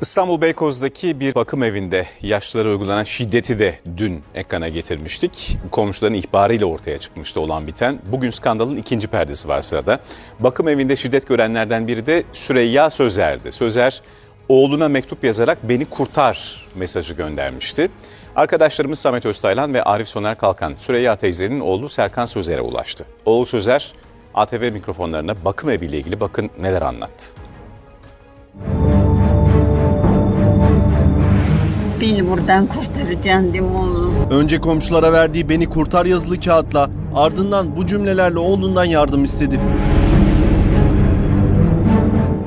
İstanbul Beykoz'daki bir bakım evinde yaşlılara uygulanan şiddeti de dün ekrana getirmiştik. Komşuların ihbarıyla ortaya çıkmıştı olan biten. Bugün skandalın ikinci perdesi var sırada. Bakım evinde şiddet görenlerden biri de Süreyya Sözer'di. Sözer oğluna mektup yazarak beni kurtar mesajı göndermişti. Arkadaşlarımız Samet Öztaylan ve Arif Soner Kalkan Süreyya teyzenin oğlu Serkan Sözer'e ulaştı. Oğul Sözer ATV mikrofonlarına bakım eviyle ilgili bakın neler anlattı. Beni buradan kurtaracaksın değil mi oğlum? Önce komşulara verdiği beni kurtar yazılı kağıtla ardından bu cümlelerle oğlundan yardım istedi.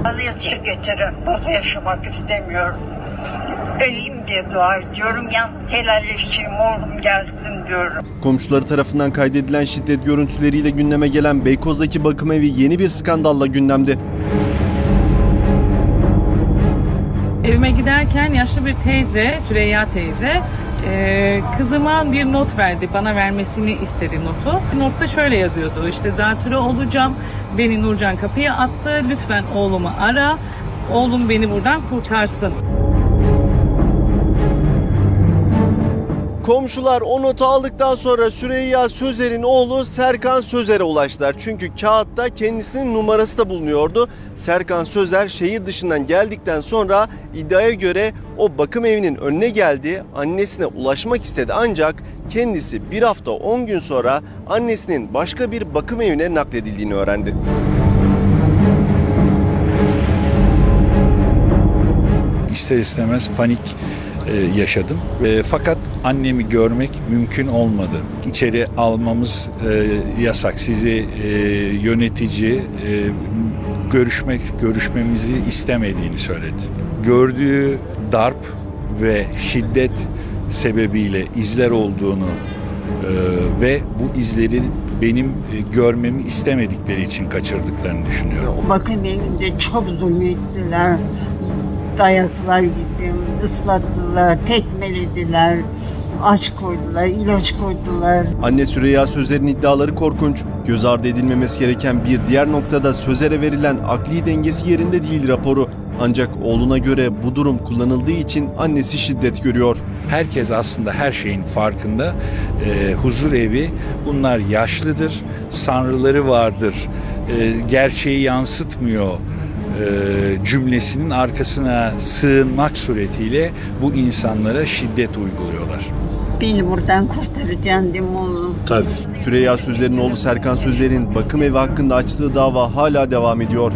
Anayasaya götürün. Burada yaşamak istemiyorum. Öleyim diye dua ediyorum. Yalnız helalleşeyim oğlum gelsin diyorum. Komşuları tarafından kaydedilen şiddet görüntüleriyle gündeme gelen Beykoz'daki bakım evi yeni bir skandalla gündemde. Evime giderken yaşlı bir teyze, Süreyya teyze, e, kızıma bir not verdi. Bana vermesini istedi notu. Notta şöyle yazıyordu. İşte zatürre olacağım. Beni Nurcan kapıya attı. Lütfen oğlumu ara. Oğlum beni buradan kurtarsın. Komşular o notu aldıktan sonra Süreyya Sözer'in oğlu Serkan Sözer'e ulaştılar. Çünkü kağıtta kendisinin numarası da bulunuyordu. Serkan Sözer şehir dışından geldikten sonra iddiaya göre o bakım evinin önüne geldi. Annesine ulaşmak istedi ancak kendisi bir hafta 10 gün sonra annesinin başka bir bakım evine nakledildiğini öğrendi. ister istemez panik e, yaşadım. E, fakat annemi görmek mümkün olmadı. İçeri almamız e, yasak. Sizi yönetici görüşmek görüşmemizi istemediğini söyledi. Gördüğü darp ve şiddet sebebiyle izler olduğunu ve bu izleri benim görmemi istemedikleri için kaçırdıklarını düşünüyorum. Bakım evinde çok zulmettiler. Dayaklar gittim, ıslattılar, tekmelediler, aç koydular, ilaç koydular. Anne Süreyya Sözer'in iddiaları korkunç. Göz ardı edilmemesi gereken bir diğer noktada Sözer'e verilen akli dengesi yerinde değil raporu. Ancak oğluna göre bu durum kullanıldığı için annesi şiddet görüyor. Herkes aslında her şeyin farkında. Ee, huzur evi bunlar yaşlıdır, sanrıları vardır, ee, gerçeği yansıtmıyor cümlesinin arkasına sığınmak suretiyle bu insanlara şiddet uyguluyorlar. Beni buradan mi oğlum? Süreyya Sözer'in oğlu Serkan Sözer'in bakım evi hakkında açtığı dava hala devam ediyor.